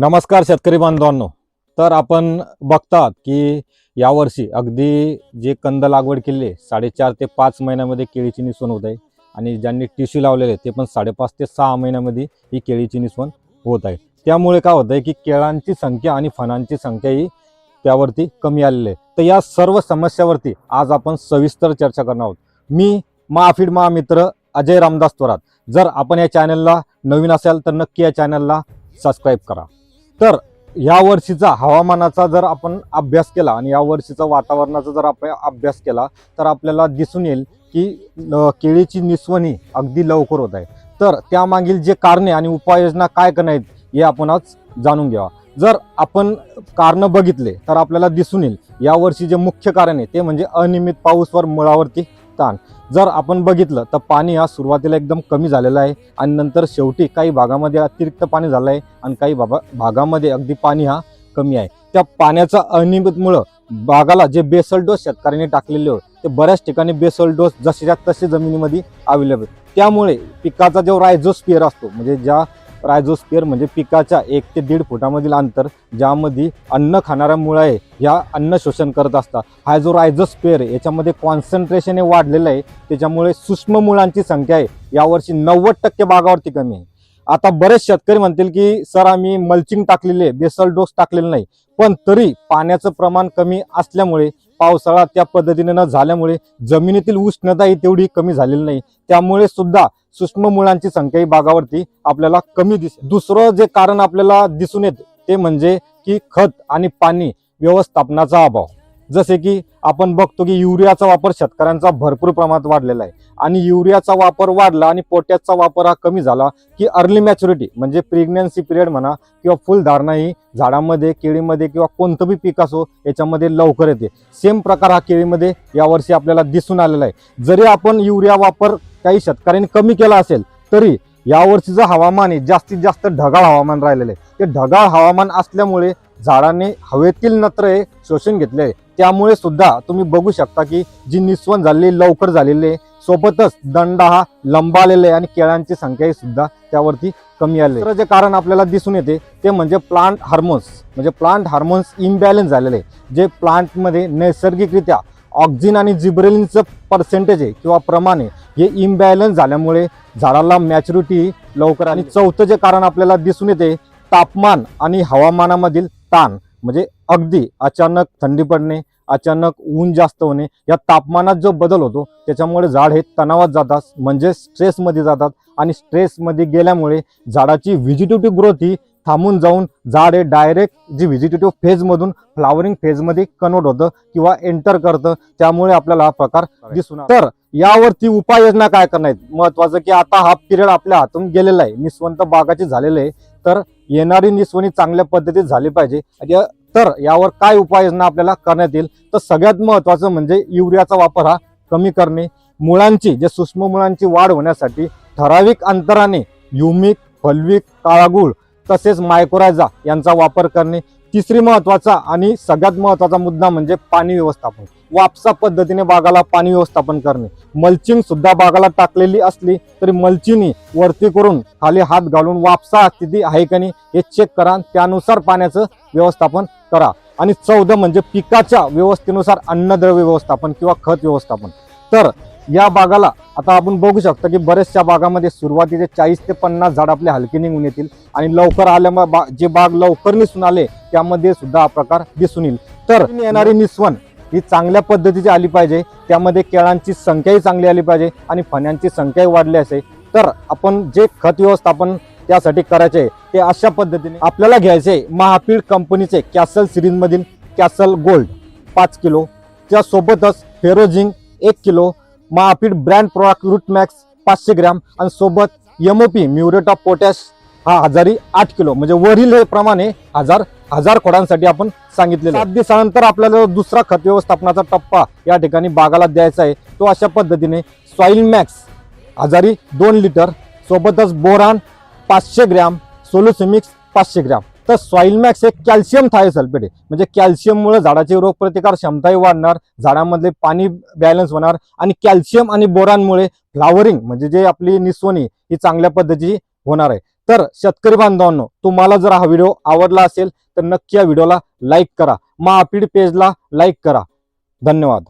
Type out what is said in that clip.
नमस्कार शेतकरी बांधवांनो. तर आपण बघतात की यावर्षी अगदी जे कंद लागवड केली आहे साडेचार ते पाच महिन्यामध्ये केळीची निसवण होत आहे आणि ज्यांनी टिश्यू लावलेले ते पण साडेपाच ते सहा महिन्यामध्ये ही केळीची निसवण होत आहे. त्यामुळे काय होतं आहे की केळांची संख्या आणि फणांची संख्या ही त्यावरती कमी आलेली आहे. तर या सर्व समस्यावरती आज आपण सविस्तर चर्चा करणार आहोत. मी महाफीड महामित्र अजय रामदास थोरात. जर आपण या चॅनलला नवीन असाल तर नक्की या चॅनलला सबस्क्राईब करा. तर या वर्षीचा हवामानाचा जर आपण अभ्यास केला आणि या वर्षीचा वातावरणाचा जर आपण अभ्यास केला तर आपल्याला दिसून येईल की केळीची निसवण अगदी लवकर होत आहे. तर त्यामागील जे कारणे आणि उपाययोजना काय करणार आहेत हे आपण आज जाणून घ्यावा. जर आपण कारणं बघितले तर आपल्याला दिसून येईल यावर्षी जे मुख्य कारण आहे ते म्हणजे अनियमित पाऊसवर मुळावरती ताण. जर आपण बघितलं तर पाणी हा सुरुवातीला एकदम कमी झालेला आहे आणि नंतर शेवटी काही भागामध्ये अतिरिक्त पाणी झालं आहे आणि काही भागा भागामध्ये अगदी पाणी हा कमी आहे. त्या पाण्याचा अनियमितमुळं बागाला जे बेसल डोस शेतकऱ्यांनी टाकलेले होते ते बऱ्याच ठिकाणी बेसल डोस जसेच्या तसे जमिनीमध्ये अवेलेबल त्यामुळे पिकाचा जो रायझोस्पियर असतो म्हणजे ज्या रायझोस्पियर म्हणजे पिकाच्या एक ते दीड फुटामधील अंतर ज्यामध्ये अन्न खाणाऱ्या मुळं आहे ह्या अन्न शोषण करत असतात. हा जो रायझोस्पियर आहे याच्यामध्ये कॉन्सन्ट्रेशन हे वाढलेलं आहे. त्याच्यामुळे सूक्ष्म मुळांची संख्या आहे. यावर्षी नव्वद टक्के भागावरती कमी आहे. आता बरेच शेतकरी म्हणतील की सर आम्ही मल्चिंग टाकलेले आहे बेसल डोस टाकलेले नाही. पण तरी पाण्याचं प्रमाण कमी असल्यामुळे पावसाळा त्या पद्धतीने न झाल्यामुळे जमिनीतील उष्णता ही तेवढी कमी झालेली नाही. त्यामुळे सुद्धा सूक्ष्म मुळांची संख्या ही बागावरती आपल्याला कमी दिस दुसरं जे कारण आपल्याला दिसून येते ते म्हणजे की खत आणि पाणी व्यवस्थापनाचा अभाव. जसे की आपण बघतो की युरियाचा वापर शेतकऱ्यांचा भरपूर प्रमाणात वाढलेला आहे. आणि युरियाचा वापर वाढला आणि पोटॅशचा वापर हा कमी झाला की अर्ली मॅच्युरिटी म्हणजे प्रेग्नन्सी पिरियड म्हणा किंवा फुलधारणा ही झाडामध्ये केळीमध्ये किंवा कोणतं बी पीक असो याच्यामध्ये लवकर येते. सेम प्रकार हा केळीमध्ये यावर्षी आपल्याला दिसून आलेला आहे. जरी आपण युरिया वापर काही शेतकऱ्यांनी कमी केला असेल तरी यावर्षीचं हवामान आहे जास्तीत जास्त ढगाळ हवामान राहिलेलं आहे. ते ढगाळ हवामान असल्यामुळे झाडांनी हवेतील नत्र हे शोषण घेतले आहे. त्यामुळे सुद्धा तुम्ही बघू शकता की जी निस्वन झालेली लवकर झालेली आहे सोबतच दंड हा लंबालेला आहे आणि केळांची संख्याही सुद्धा त्यावरती कमी आली तर जे कारण आपल्याला दिसून येते ते म्हणजे प्लांट हार्मोन्स म्हणजे प्लांट हार्मोन्स इम्बॅलन्स झालेले आहे. जे प्लांटमध्ये नैसर्गिकरित्या ऑक्झिन आणि जिब्रेलिनचं पर्सेंटेज आहे किंवा प्रमाण आहे हे इम्बॅलन्स झाल्यामुळे झाडाला मॅच्युरिटी लवकर आणि चौथं जे कारण आपल्याला दिसून येते तापमान आणि हवामानामधील ताण म्हणजे अगदी अचानक थंडी पडणे अचानक ऊन जास्त होणे या तापमानात जो बदल होतो त्याच्यामुळे झाड हे तणावात जातात म्हणजे स्ट्रेसमध्ये जातात आणि स्ट्रेसमध्ये गेल्यामुळे झाडाची व्हिजिटेटिव्ह ग्रोथ ही थांबून जाऊन झाड हे डायरेक्ट जी व्हिजिटेटिव्ह फेजमधून फ्लावरिंग फेजमध्ये कन्वर्ट होतं किंवा एंटर करतं त्यामुळे आपल्याला हा प्रकार दिसून. तर यावरती उपाययोजना काय करणार महत्वाचं की आता हा पिरियड आपल्या हातून गेलेला आहे निस्वंत बागाची झालेलं आहे तर येणारी निस्वणी चांगल्या पद्धतीत झाली पाहिजे. तर यावर काय उपाययोजना आपल्याला करण्यात येईल? तर सगळ्यात महत्वाचं म्हणजे युरियाचा वापर हा कमी करणे. मुळांची जे सूक्ष्म मुळांची वाढ होण्यासाठी ठराविक अंतराने युमिक फल्विक काळागुळ तसेच मायकोरायझा यांचा वापर करणे. तिसरी महत्त्वाचा आणि सगळ्यात महत्त्वाचा मुद्दा म्हणजे पाणी व्यवस्थापन. वापसा पद्धतीने बागाला पाणी व्यवस्थापन करणे. मल्चिंग सुद्धा बागाला टाकलेली असली तरी मल्चिनी वरती करून खाली हात घालून वापसा स्थिती आहे का नाही हे चेक करा. त्यानुसार पाण्याचं व्यवस्थापन करा. आणि चौथं म्हणजे पिकाच्या व्यवस्थेनुसार अन्नद्रव्य व्यवस्थापन किंवा खत व्यवस्थापन. तर या बागाला आता आपण बघू शकतो की बऱ्याचशा बागामध्ये सुरुवातीचे चाळीस ते पन्नास झाड आपले हलके निघून येतील आणि लवकर आल्यामुळे बा जे बाग लवकर निसून आले त्यामध्ये सुद्धा हा प्रकार दिसून येईल. तर येणारी. निस्वन ही चांगल्या पद्धतीची आली पाहिजे. त्यामध्ये केळांची संख्याही चांगली आली पाहिजे आणि फण्यांची संख्याही वाढली असेल. तर आपण जे खत व्यवस्थापन त्यासाठी करायचे. ते अशा पद्धतीने आपल्याला घ्यायचे महापीड कंपनीचे कॅसल सिरीजमधील कॅसल गोल्ड पाच किलो. त्यासोबतच फेरोजिंग एक kilo महापीड brand product route max पाचशे ग्रॅम आणि सोबत M O P muriate of potash हा हजारी आठ किलो. म्हणजे वरील हे प्रमाणे हजार हजार खोडांसाठी आपण सांगितले सात दिवसानंतर आपल्याला दुसरा खत व्यवस्थापनाचा टप्पा या ठिकाणी बागाला द्यायचा आहे. तो अशा पद्धतीने सॉइल मॅक्स हजारी दोन लिटर सोबतच बोरान पाचशे ग्रॅम सोलोसिमिक्स पाचशे ग्रॅम. तर सॉईल मॅक्स हे कॅल्शियम थायोसल्फेट आहे म्हणजे कॅल्शियममुळे झाडाची रोगप्रतिकार क्षमताही वाढणार झाडामधले पाणी बॅलन्स होणार आणि कॅल्शियम आणि बोरांमुळे फ्लावरिंग म्हणजे जे आपली निस्वनी ही चांगल्या पद्धतीची होणार आहे. तर शेतकरी बांधवांनो तुम्हाला जर हा व्हिडिओ आवडला असेल तर नक्की या व्हिडिओला लाईक करा. महापीड पेजला लाईक करा. धन्यवाद.